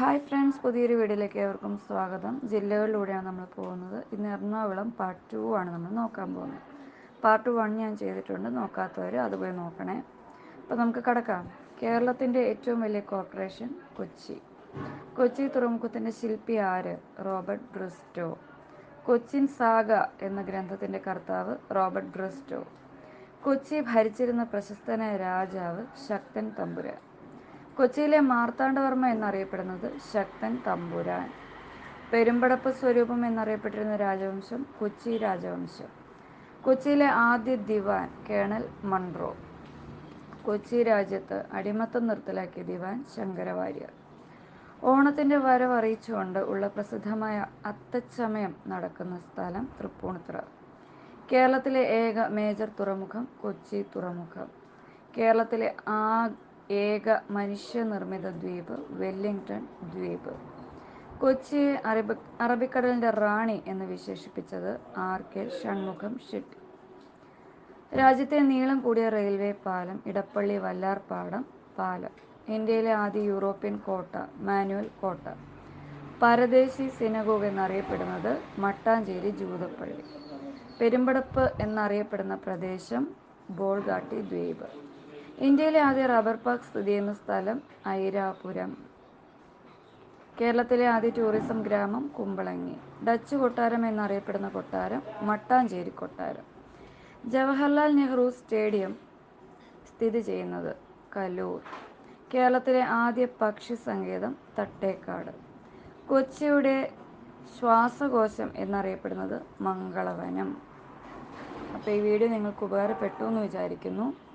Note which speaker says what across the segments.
Speaker 1: Hi friends പുതിയൊരു വീഡിയോയിലേക്ക് ഏവർക്കും സ്വാഗതം. ജില്ലകളിലൂടെയാണ് നമ്മൾ പോകുന്നത്. ഇന്ന് എറണാകുളം പാർട്ട് ടു ആണ് നമ്മൾ നോക്കാൻ പോകുന്നത്. പാർട്ട് വൺ ഞാൻ ചെയ്തിട്ടുണ്ട്. നോക്കാത്തവർ അതുപോലെ നോക്കണേ. അപ്പോൾ നമുക്ക് കടക്കാം. കേരളത്തിന്റെ ഏറ്റവും വലിയ കോർപ്പറേഷൻ കൊച്ചി. കൊച്ചി തുറമുഖത്തിന്റെ ശില്പി ആര്? Robert Bristow. കൊച്ചിൻ സാഗ എന്ന ഗ്രന്ഥത്തിന്റെ കർത്താവ് റോബർട്ട് ബ്രിസ്റ്റോ. കൊച്ചി ഭരിച്ചിരുന്ന പ്രശസ്തനായ രാജാവ് ശക്തൻ തമ്പുരാൻ. കൊച്ചിയിലെ മാർത്താണ്ഡവർമ്മ എന്നറിയപ്പെടുന്നത് ശക്തൻ തമ്പുരാൻ. പെരുമ്പടപ്പ് സ്വരൂപം എന്നറിയപ്പെട്ടിരുന്ന രാജവംശം കൊച്ചി രാജവംശം. കൊച്ചിയിലെ ആദ്യ ദിവാൻ കേണൽ മൺറോ. കൊച്ചി രാജ്യത്ത് അടിമത്തം നിർത്തലാക്കിയ ദിവാൻ ശങ്കരവാര്യർ. ഓണത്തിന്റെ വരവ് അറിയിച്ചുകൊണ്ട് ഉള്ള പ്രസിദ്ധമായ അത്തച്ചമയം നടക്കുന്ന സ്ഥലം തൃപ്പൂണിത്തുറ. കേരളത്തിലെ ഏക മേജർ തുറമുഖം കൊച്ചി തുറമുഖം. കേരളത്തിലെ ആ ഏക മനുഷ്യനിർമ്മിത ദ്വീപ് വെല്ലിംഗ്ടൺ ദ്വീപ്. കൊച്ചിയെ അറബി അറബിക്കടലിന്റെ റാണി എന്ന് വിശേഷിപ്പിച്ചത് ആർ കെ ഷൺമുഖം ഷെട്ടി. രാജ്യത്തെ നീളം കൂടിയ റെയിൽവേ പാലം ഇടപ്പള്ളി വല്ലാർപാടം പാലം ഇന്ത്യയിലെ ആദ്യ യൂറോപ്യൻ കോട്ട മാനുവൽ കോട്ട. പരദേശി സിനഗോഗ് എന്നറിയപ്പെടുന്നത് മട്ടാഞ്ചേരി ജൂതപ്പള്ളി. പെരുമ്പടപ്പ് എന്നറിയപ്പെടുന്ന പ്രദേശം ബോൾഗാട്ടി ദ്വീപ്. ഇന്ത്യയിലെ ആദ്യ റബ്ബർ പാർക്ക് സ്ഥിതി ചെയ്യുന്ന സ്ഥലം ഐരാപുരം. കേരളത്തിലെ ആദ്യ ടൂറിസം ഗ്രാമം കുമ്പളങ്ങി. ഡച്ച് കൊട്ടാരം എന്നറിയപ്പെടുന്ന കൊട്ടാരം മട്ടാഞ്ചേരി കൊട്ടാരം. ജവഹർലാൽ നെഹ്റു സ്റ്റേഡിയം സ്ഥിതി ചെയ്യുന്നത് കലൂർ. കേരളത്തിലെ ആദ്യ പക്ഷി സങ്കേതം തട്ടേക്കാട്. കൊച്ചിയുടെ ശ്വാസകോശം എന്നറിയപ്പെടുന്നത് മംഗളവനം. അപ്പോൾ ഈ വീഡിയോ നിങ്ങൾക്ക് ഉപകാരപ്പെട്ടു എന്ന് വിചാരിക്കുന്നു.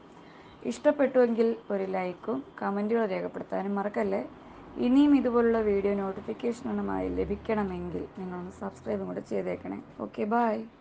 Speaker 1: ഇഷ്ടപ്പെട്ടുവെങ്കിൽ ഒരു ലൈക്കും കമന്റുകൾ രേഖപ്പെടുത്താനും മറക്കല്ലേ? ഇനിയും ഇതുപോലുള്ള വീഡിയോ നോട്ടിഫിക്കേഷനുമായി ലഭിക്കണമെങ്കിൽ നിങ്ങളൊന്ന് സബ്സ്ക്രൈബും കൂടെ ചെയ്തേക്കണേ. Okay bye